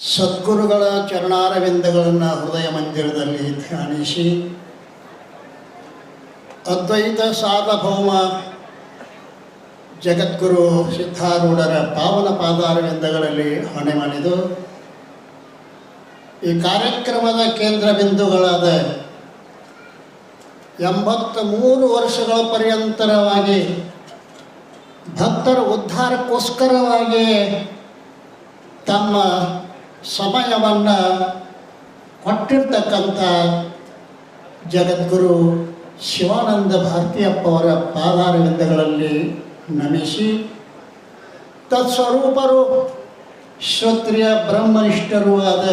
ಸದ್ಗುರುಗಳ ಚರಣಾರವಿಂದಗಳನ್ನು ಹೃದಯ ಮಂದಿರದಲ್ಲಿ ಧ್ಯಾನಿಸಿ, ಅದ್ವೈತ ಸಾರ್ವಭೌಮ ಜಗದ್ಗುರು ಸಿದ್ಧಾರೂಢರ ಪಾವನ ಪಾದಾರವಿಂದಗಳಲ್ಲಿ ಹೊಣೆ ಮಾಡಿದು, ಈ ಕಾರ್ಯಕ್ರಮದ ಕೇಂದ್ರ ಬಿಂದುಗಳಾದ ಎಂಬತ್ತ ಮೂರು ವರ್ಷಗಳ ಪರ್ಯಂತರವಾಗಿ ಭಕ್ತರ ಉದ್ಧಾರಕ್ಕೋಸ್ಕರವಾಗಿ ತಮ್ಮ ಸಮಯವನ್ನು ಕೊಟ್ಟಿರ್ತಕ್ಕಂಥ ಜಗದ್ಗುರು ಶಿವಾನಂದ ಭಾರತೀಯಪ್ಪ ಅವರ ಪಾದಾರವಿಂದಗಳಲ್ಲಿ ನಮಿಸಿ, ತತ್ಸ್ವರೂಪರು, ಶ್ರೋತ್ರಿಯ ಬ್ರಹ್ಮನಿಷ್ಠರೂ ಆದ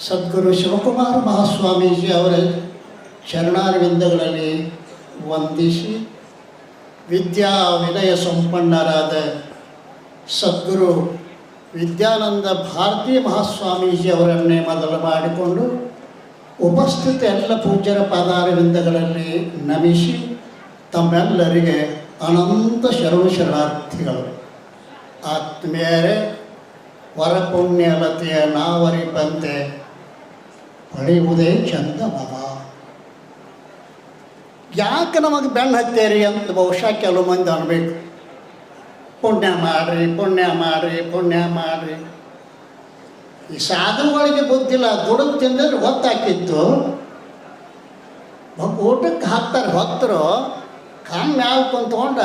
ಸದ್ಗುರು ಶಿವಕುಮಾರ ಮಹಾಸ್ವಾಮೀಜಿ ಅವರ ಚರಣಾರವಿಂದಗಳಲ್ಲಿ ವಂದಿಸಿ ವಿದ್ಯಾ ವಿನಯ ಸಂಪನ್ನರಾದ ಸದ್ಗುರು ವಿದ್ಯಾನಂದ ಭಾರತೀ ಮಹಾಸ್ವಾಮೀಜಿ ಅವರನ್ನೇ ಮೊದಲು ಮಾಡಿಕೊಂಡು ಉಪಸ್ಥಿತ ಎಲ್ಲ ಪೂಜ್ಯರ ಪಾದಾರವಿಂದಗಳಲ್ಲಿ ನಮಿಸಿ ತಮ್ಮೆಲ್ಲರಿಗೆ ಅನಂತ ಶರಣ ಶರಣಾರ್ಥಿಗಳು. ಆತ್ಮೀಯರೇ ವರಪುಣ್ಯಲತೆಯ ನಾವರಿಪಂತೆ ಹೊಳೆಯುವುದೇ ಚಂದ ಮವ ಯಾಕೆ ನಮಗೆ ಬೆಣ್ಣ ಹತ್ತೇರಿ ಅಂತ ಬಹುಶಃ ಕೆಲವು ಮಂದಿ ಅನ್ಬೇಕು. ಪುಣ್ಯ ಮಾಡ್ರಿ ಪುಣ್ಯ ಮಾಡ್ರಿ ಪುಣ್ಯ ಮಾಡ್ರಿ. ಈ ಸಾಧುಗಳಿಗೆ ಗೊತ್ತಿಲ್ಲ ದುಡಿದು ತಿಂದ್ರೆ ಹೊತ್ತಾಕಿತ್ತು. ಊಟಕ್ಕೆ ಹಾಕ್ತಾರೆ ಹೊತ್ತರು ಕಾನ್ ಮ್ಯಾಲ ಕುಂತ್ಕೊಂಡ,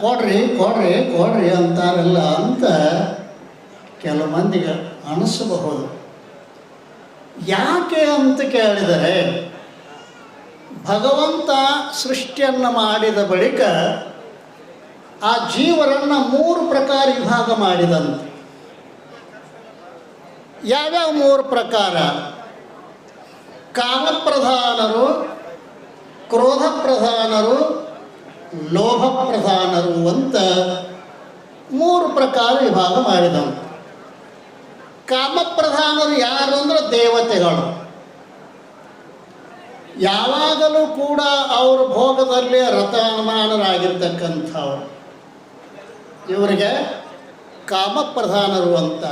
ಕೊಡ್ರಿ ಕೊಡ್ರಿ ಕೊಡ್ರಿ ಅಂತಾರಲ್ಲ ಅಂತ ಕೆಲವು ಮಂದಿಗೆ ಅನಿಸಬಹುದು. ಯಾಕೆ ಅಂತ ಕೇಳಿದರೆ, ಭಗವಂತ ಸೃಷ್ಟಿಯನ್ನು ಮಾಡಿದ ಬಳಿಕ ಆ ಜೀವರನ್ನ ಮೂರು ಪ್ರಕಾರ ವಿಭಾಗ ಮಾಡಿದಂತೆ ಯಾವ್ಯಾವ ಮೂರು ಪ್ರಕಾರ? ಕಾಮಪ್ರಧಾನರು ಕ್ರೋಧ ಪ್ರಧಾನರು ಲೋಭ ಪ್ರಧಾನರು ಅಂತ ಮೂರು ಪ್ರಕಾರ ವಿಭಾಗ ಮಾಡಿದನು. ಕಾಮಪ್ರಧಾನರು ಯಾರು ಅಂದ್ರೆ ದೇವತೆಗಳು. ಯಾವಾಗಲೂ ಕೂಡ ಅವರು ಭೋಗದಲ್ಲಿ ರಥಮಾನರಾಗಿರ್ತಕ್ಕಂಥವ್ರು ಇವರಿಗೆ ಕಾಮಪ್ರಧಾನರು ಅಂತ.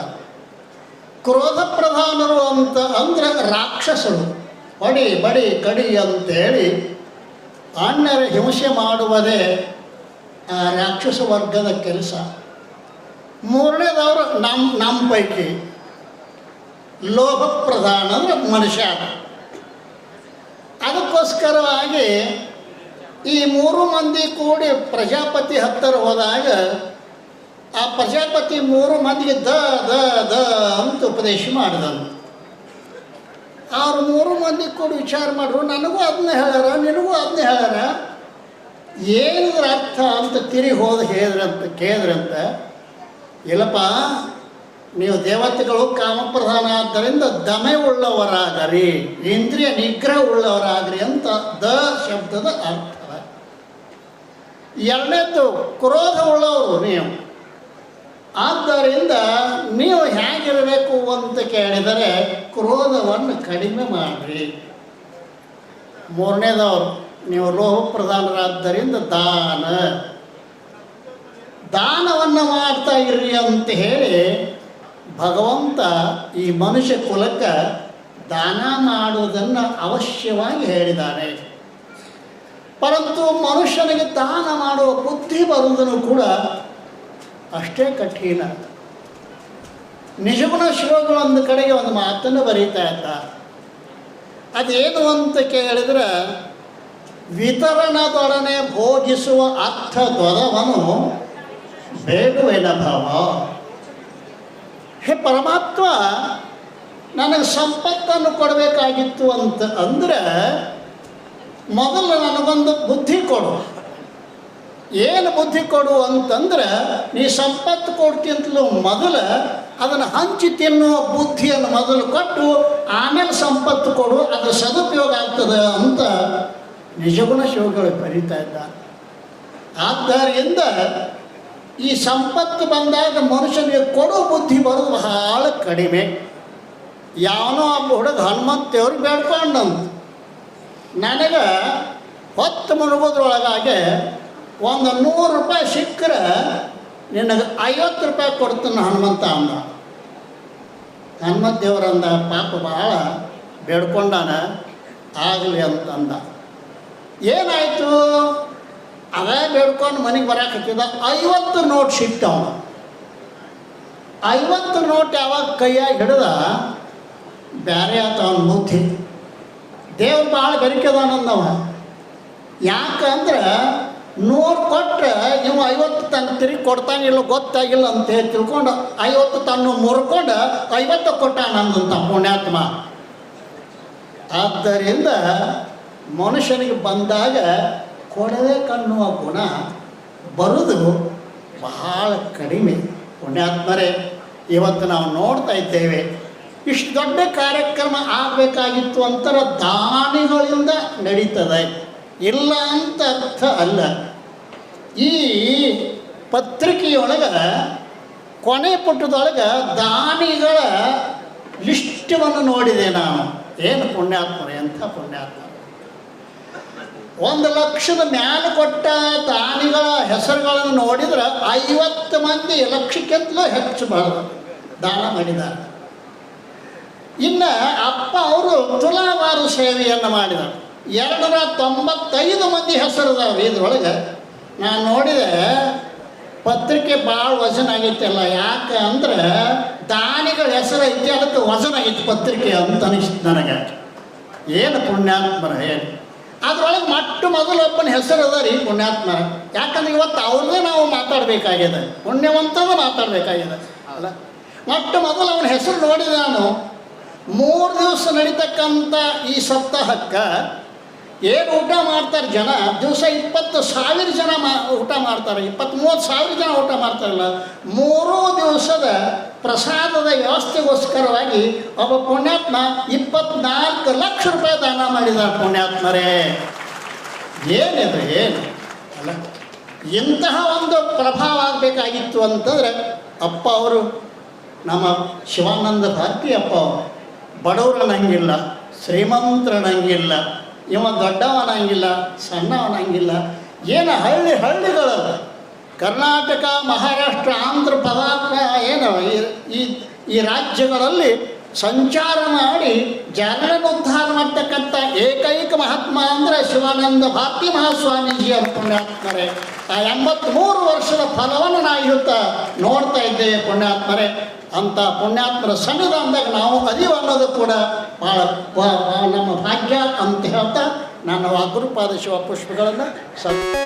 ಕ್ರೋಧ ಪ್ರಧಾನರು ಅಂತ ಅಂದ್ರೆ ರಾಕ್ಷಸರು. ಬಡಿ ಬಡಿ, ಕಡಿ ಅಂತೇಳಿ ಅಣ್ಣರ ಹಿಂಸೆ ಮಾಡುವುದೇ ಆ ರಾಕ್ಷಸ ವರ್ಗದ ಕೆಲಸ. ಮೂರನೇದವರು ನಮ್ಮ ನಮ್ಮ ಪೈಕಿ. ಲೋಭ ಪ್ರಧಾನ ಅಂದ್ರೆ ಮನುಷ್ಯ. ಅದಕ್ಕೋಸ್ಕರವಾಗಿ ಈ ಮೂರು ಮಂದಿ ಕೂಡಿ ಪ್ರಜಾಪತಿ ಹತ್ತಿರ ಹೋದಾಗ ಆ ಪ್ರಜಾಪತಿ ಮೂರು ಮಂದಿಗೆ ದ ದ ದ ಅಂತ ಉಪದೇಶ ಮಾಡಿದನು. ಅವ್ರು ಮೂರು ಮಂದಿ ಕೂಡ ವಿಚಾರ ಮಾಡ್ರು ನನಗೂ ಅದನ್ನ ಹೇಳ್ಯಾರ, ನಿನಗೂ ಅದನ್ನ ಹೇಳ್ಯಾರ. ಏನಿದ್ರ ಅರ್ಥ ಅಂತ ತಿರಿ ಹೋದ ಹೇಳಿದ್ರಂತ, ಕೇಳಿದ್ರಂತ, ಇಲ್ಲಪ್ಪ, ನೀವು ದೇವತೆಗಳು ಕಾಮಪ್ರಧಾನ ಆದ್ದರಿಂದ ದಮೆ ಉಳ್ಳವರಾಗರಿ, ಇಂದ್ರಿಯ ನಿಗ್ರಹ ಉಳ್ಳವರಾಗ್ರಿ ಅಂತ ದ ಶಬ್ದದ ಅರ್ಥ. ಎರಡನೇದ್ದು, ಕ್ರೋಧ ಉಳ್ಳವರು ನೀವು. ಆದ್ದರಿಂದ ನೀವು ಹೇಗಿರಬೇಕು ಅಂತ ಕೇಳಿದರೆ ಕ್ರೋಧವನ್ನು ಕಡಿಮೆ ಮಾಡಿರಿ. ಮೂರನೇದವರು, ನೀವು ಲೋಹ ಪ್ರಧಾನರಾದ್ದರಿಂದ ದಾನ. ದಾನವನ್ನು ಮಾಡ್ತಾ ಇರ್ರಿ ಅಂತ ಹೇಳಿ ಭಗವಂತ ಈ ಮನುಷ್ಯ ಕುಲಕ್ಕೆ ದಾನ ಮಾಡುವುದನ್ನು ಅವಶ್ಯವಾಗಿ ಹೇಳಿದ್ದಾನೆ ಪರಂತು ಮನುಷ್ಯನಿಗೆ ದಾನ ಮಾಡುವ ಬುದ್ಧಿ ಬರುವುದನ್ನು ಕೂಡ ಅಷ್ಟೇ ಕಠಿಣ. ನಿಜಗುಣ ಶಿವಗಳು ಒಂದು ಕಡೆಗೆ ಒಂದು ಮಾತನ್ನು ಬರೀತಾ ಇದ್ದ. ಅದೇನು ಅಂತ ಕೇಳಿದ್ರೆ, ವಿತರಣದೊಡನೆ ಭೋಗಿಸುವ ಅರ್ಥ ಅರ್ಥದೊದವನು ಬೇಡುವೆನ ಭಾವ. ಹೇ ಪರಮಾತ್ಮ, ನನಗೆ ಸಂಪತ್ತನ್ನು ಕೊಡಬೇಕಾಗಿತ್ತು ಅಂತ ಅಂದರೆ, ಮೊದಲು ನನಗೊಂದು ಬುದ್ಧಿ ಕೊಡು. ಏನು ಬುದ್ಧಿ ಕೊಡು ಅಂತಂದ್ರೆ, ನೀ ಸಂಪತ್ತು ಕೊಡ್ತಿಂತಲೂ ಮೊದಲು, ಅದನ್ನು ಹಂಚಿ ತಿನ್ನುವ ಬುದ್ಧಿಯನ್ನು ಮೊದಲು ಕೊಟ್ಟು, ಆಮೇಲೆ ಸಂಪತ್ತು ಕೊಡು, ಅದರ ಸದುಪಯೋಗ ಆಗ್ತದೆ ಅಂತ ನಿಜಗುಣ ಶಿವಗಳು ಬರೀತಾ ಇದ್ದ ಆದ್ದರಿಂದ ಈ ಸಂಪತ್ತು ಬಂದಾಗ ಮನುಷ್ಯನಿಗೆ ಕೊಡೋ ಬುದ್ಧಿ ಬರೋದು ಬಹಳ ಕಡಿಮೆ. ಯಾವನೋ ಒಬ್ಬ ಹುಡುಗ ಹನುಮಂತೇವ್ರು ಬೇಡ್ಕೊಂಡಂತ. ನನಗೆ ಹೊತ್ತು ಮುಳುಗೋದ್ರೊಳಗಾಗಿ ಒಂದು ನೂರು ರೂಪಾಯಿ ಸಿಕ್ಕರೆ ನಿನಗೆ ಐವತ್ತು ರೂಪಾಯಿ ಕೊಡ್ತೀನಿ ಹನುಮಂತ ಅಂದ. ಹನುಮಂತ ದೇವರಂದ ಪಾಪ ಭಾಳ ಬೇಡ್ಕೊಂಡಾನ, ಆಗಲಿ ಅಂತ ಅಂದ. ಏನಾಯಿತು? ಅದೇ ಬೇಡ್ಕೊಂಡು ಮನೆಗೆ ಬರಾಕತ್ತಿದ ಐವತ್ತು ನೋಟ್ ಸಿಕ್ತವ ಐವತ್ತು ನೋಟ್ ಯಾವಾಗ ಕೈಯಾಗಿ ಹಿಡ್ದ, ಬ್ಯಾರೆ ಆತ ಅವನ ಬುದ್ಧಿ ದೇವ್ರು ಭಾಳ ಬೆರಿಕೆದಾನಂದವ ಯಾಕಂದ್ರೆ ನೂರು ಕೊಟ್ಟರೆ ಇವ ಐವತ್ತು ತನ್ನ ತಿರುಗಿ ಕೊಡ್ತಾನಿಲ್ಲ ಗೊತ್ತಾಗಿಲ್ಲ ಅಂತ ಹೇಳಿ ತಿಳ್ಕೊಂಡು, ಐವತ್ತು ತನ್ನ ಮುರ್ಕೊಂಡು ಐವತ್ತು ಕೊಟ್ಟಾನಂದಂತ ಪುಣ್ಯಾತ್ಮ. ಆದ್ದರಿಂದ ಮನುಷ್ಯನಿಗೆ ಬಂದಾಗ ಕೊಡದೆ ಕಣ್ಣುವ ಗುಣ ಬರುವುದು ಬಹಳ ಕಡಿಮೆ. ಪುಣ್ಯಾತ್ಮರೇ, ಇವತ್ತು ನಾವು ನೋಡ್ತಾ ಇದ್ದೇವೆ, ಇಷ್ಟು ದೊಡ್ಡ ಕಾರ್ಯಕ್ರಮ ಆಗಬೇಕಾಗಿತ್ತು ಅಂತರ ದಾನಿಗಳಿಂದ ನಡೀತದೆ. ಇಲ್ಲ ಅಂತ ಅರ್ಥ ಅಲ್ಲ. ಈ ಪತ್ರಿಕೆಯೊಳಗೆ, ಕೊನೆ ಪುಟದೊಳಗೆ ದಾನಿಗಳ ಲಿಸ್ಟವನ್ನು ನೋಡಿದೆ ನಾನು. ಏನು ಪುಣ್ಯಾತ್ಮರೇ, ಎಂಥ ಪುಣ್ಯಾತ್ಮ ಒಂದು ಲಕ್ಷದ ಮ್ಯಾಲ ಕೊಟ್ಟ ದಾನಿಗಳ ಹೆಸರುಗಳನ್ನು ನೋಡಿದ್ರೆ ಐವತ್ತು ಮಂದಿ ಲಕ್ಷಕ್ಕಿಂತಲೂ ಹೆಚ್ಚು ಬಹಳ ದಾನ ಮಾಡಿದ್ದಾರೆ. ಇನ್ನು ಅಪ್ಪ ಅವರು ತುಲಾವಾರು ಸೇವೆಯನ್ನು ಮಾಡಿದರು ಎರಡರ ತೊಂಬತ್ತೈದು ಮಂದಿ ಹೆಸರಿದಾವೆ ಇದ್ರೊಳಗೆ. ನಾನು ನೋಡಿದೆ, ಪತ್ರಿಕೆ ಭಾಳ ವಜನ ಆಗೈತಲ್ಲ, ಯಾಕೆ ಅಂದರೆ ದಾನಿಗಳ ಹೆಸರು ಐತಿ, ಅದಕ್ಕೆ ವಜನ ಆಗೈತಿ ಪತ್ರಿಕೆ ಅಂತ ಅನಿಸ್ತು ನನಗೆ. ಏನು ಪುಣ್ಯಾತ್ಮರ ಹೇಳಿ ಅದ್ರೊಳಗೆ ಮೊಟ್ಟ ಮೊದಲು ಒಬ್ಬನ ಹೆಸರು ಅದ ರೀ ಪುಣ್ಯಾತ್ಮರ. ಯಾಕಂದ್ರೆ ಇವತ್ತು ಅವ್ರನ್ನೇ ನಾವು ಮಾತಾಡಬೇಕಾಗಿದೆ. ಪುಣ್ಯವಂತದ ಮಾತಾಡಬೇಕಾಗಿದೆ. ಅಲ್ಲ, ಮೊಟ್ಟ ಮೊದಲು ಅವನ ಹೆಸರು ನೋಡಿದೆ ನಾನು. ಮೂರು ದಿವಸ ನಡೀತಕ್ಕಂಥ ಈ ಸಪ್ತಾಹಕ್ಕೆ ಏನು ಊಟ ಮಾಡ್ತಾರೆ ಜನ? ದಿವಸ ಇಪ್ಪತ್ತು ಸಾವಿರ ಜನ ಮಾ ಊಟ ಮಾಡ್ತಾರೆ. ಇಪ್ಪತ್ತು ಮೂವತ್ತು ಸಾವಿರ ಜನ ಊಟ ಮಾಡ್ತಾರಲ್ಲ. ಮೂರೂ ದಿವಸದ ಪ್ರಸಾದದ ವ್ಯವಸ್ಥೆಗೋಸ್ಕರವಾಗಿ ಒಬ್ಬ ಪುಣ್ಯಾತ್ಮ ಇಪ್ಪತ್ನಾಲ್ಕು ಲಕ್ಷ ರೂಪಾಯಿ ದಾನ ಮಾಡಿದ ಪುಣ್ಯಾತ್ಮರೇ. ಏನಿದೆ ಏನು? ಅಲ್ಲ, ಇಂತಹ ಒಂದು ಪ್ರಭಾವ ಆಗಬೇಕಾಗಿತ್ತು ಅಂತಂದರೆ ಅಪ್ಪ ಅವರು, ನಮ್ಮ ಶಿವಾನಂದ ಭಾರತಿ ಅಪ್ಪ ಅವರು, ಬಡವರನ್ನಂಗಿಲ್ಲ, ಶ್ರೀಮಂತರನ್ನಂಗಿಲ್ಲ ಇವ ದೊಡ್ಡವನಂಗಿಲ್ಲ, ಸಣ್ಣವನಂಗಿಲ್ಲ. ಏನು ಹಳ್ಳಿ ಹಳ್ಳಿಗಳು? ಕರ್ನಾಟಕ, ಮಹಾರಾಷ್ಟ್ರ, ಆಂಧ್ರ ಪದಾರ್ಥ ಏನು ಈ- ಈ ರಾಜ್ಯಗಳಲ್ಲಿ ಸಂಚಾರ ಮಾಡಿ ಜನರನ್ನು ಉದ್ಧಾರ ಮಾಡ್ತಕ್ಕಂಥ ಏಕೈಕ ಮಹಾತ್ಮ ಅಂದರೆ ಶಿವಾನಂದ ಭಾರತಿ ಮಹಾಸ್ವಾಮೀಜಿ ಅವ್ರ ಪುಣ್ಯಾತ್ಮರೇ. ಆ ಎಂಬತ್ತ್ಮೂರು ವರ್ಷದ ಫಲವನ್ನು ನಾ ಇವತ್ತು ನೋಡ್ತಾ ಇದ್ದೇವೆ ಪುಣ್ಯಾತ್ಮರೇ. ಅಂಥ ಪುಣ್ಯಾತ್ಮರ ಸನ್ನಿಧಾನದಾಗ ನಾವು ಅದೀವ ಕೂಡ ಭಾಳ ನಮ್ಮ ಭಾಗ್ಯ. ಅಂತ ಹೇಳ್ತಾ ನಾನು ಶಿವ ಪುಷ್ಪಗಳನ್ನು ಸಲ್